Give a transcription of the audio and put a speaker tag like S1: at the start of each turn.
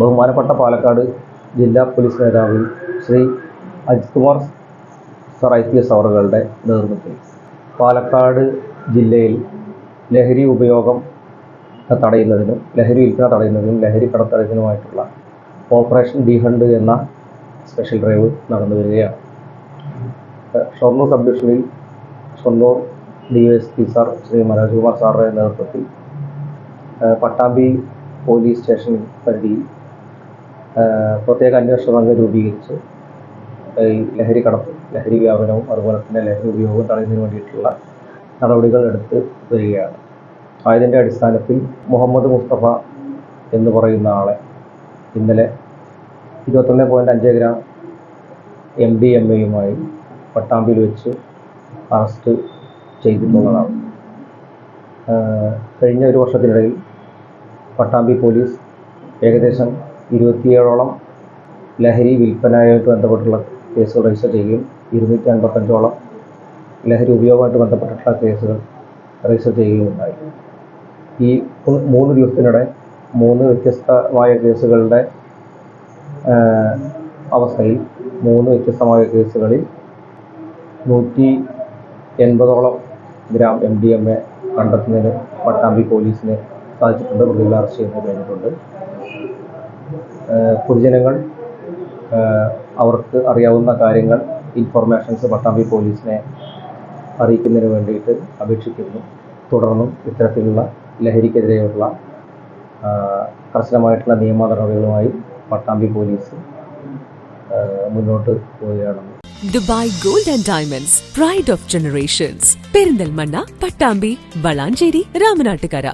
S1: ബഹുമാനപ്പെട്ട പാലക്കാട് ജില്ലാ പോലീസ് മേധാവി Sri Ajith Kumar sir I P S അവറുകളുടെ നേതൃത്വത്തിൽ പാലക്കാട് ജില്ലയിൽ ലഹരി ഉപയോഗം തടയുന്നതിനും ലഹരി വിൽപ്പന തടയുന്നതിനും ലഹരി കടത്തടയുന്നതിനുമായിട്ടുള്ള ഓപ്പറേഷൻ ഡി ഹണ്ട് എന്ന സ്പെഷ്യൽ ഡ്രൈവ് നടന്നു വരികയാണ്. ഷൊർണൂർ സബ് ഡിവിഷനിൽ Shoranur D S P sir Sri Manoj Kumar സാറുടെ നേതൃത്വത്തിൽ പട്ടാമ്പി പോലീസ് സ്റ്റേഷൻ പരിധിയിൽ പ്രത്യേക അന്വേഷണ സംഘം രൂപീകരിച്ച്. ഈ ലഹരി കടത്തും ലഹരി വ്യാപനവും അതുപോലെ തന്നെ ലഹരി ഉപയോഗവും തടയുന്നതിന് വേണ്ടിയിട്ടുള്ള നടപടികൾ എടുത്ത് വരികയാണ്. ആയതിന്റെ അടിസ്ഥാനത്തിൽ മുഹമ്മദ് മുസ്തഫ എന്ന് പറയുന്ന ആളെ ഇന്നലെ ഇരുപത്തൊന്ന് പോയിന്റ് അഞ്ച് ഗ്രാം എം ഡി എം എയുമായി പട്ടാമ്പിയിൽ വെച്ച് അറസ്റ്റ് ചെയ്തിട്ടുള്ളതാണ്. കഴിഞ്ഞ ഒരു വർഷത്തിനിടയിൽ പട്ടാമ്പി പോലീസ് ഏകദേശം ഇരുപത്തിയേഴോളം ലഹരി വിൽപ്പനയുമായിട്ട് ബന്ധപ്പെട്ടുള്ള കേസുകൾ രജിസ്റ്റർ ചെയ്യുകയും ഇരുന്നൂറ്റി അൻപത്തഞ്ചോളം ലഹരി ഉപയോഗമായിട്ട് ബന്ധപ്പെട്ടിട്ടുള്ള കേസുകൾ രജിസ്റ്റർ ചെയ്യുകയും ഉണ്ടായി ഈ മൂന്ന് ദിവസത്തിനിടെ മൂന്ന് വ്യത്യസ്തമായ കേസുകളുടെ അവസ്ഥയിൽ മൂന്ന് വ്യത്യസ്തമായ കേസുകളിൽ നൂറ്റി എൺപതോളം gram M D M A കണ്ടെത്തുന്നതിന് പട്ടാമ്പി പോലീസിന് സാധിച്ചിട്ടുണ്ട്. പ്രതികളെ അറസ്റ്റ് ചെയ്യുന്നത് കഴിഞ്ഞിട്ടുണ്ട്. പൊതുജനങ്ങൾ അവർക്ക് അറിയാവുന്ന കാര്യങ്ങൾ ഇൻഫോർമേഷൻസ് പട്ടാമ്പി പോലീസിനെ അറിയിക്കുന്നതിന് വേണ്ടിയിട്ട് അപേക്ഷിക്കുന്നു. തുടർന്നും ഇത്തരത്തിലുള്ള ലഹരിക്കെതിരെയുള്ള കർശനമായിട്ടുള്ള നിയമ നടപടികളുമായി പട്ടാമ്പി പോലീസ് മുന്നോട്ട് പോവുകയാണെന്ന്
S2: Dubai gold and diamonds pride of generations Perinthalmanna Pattambi Valanchery Ramanattukara.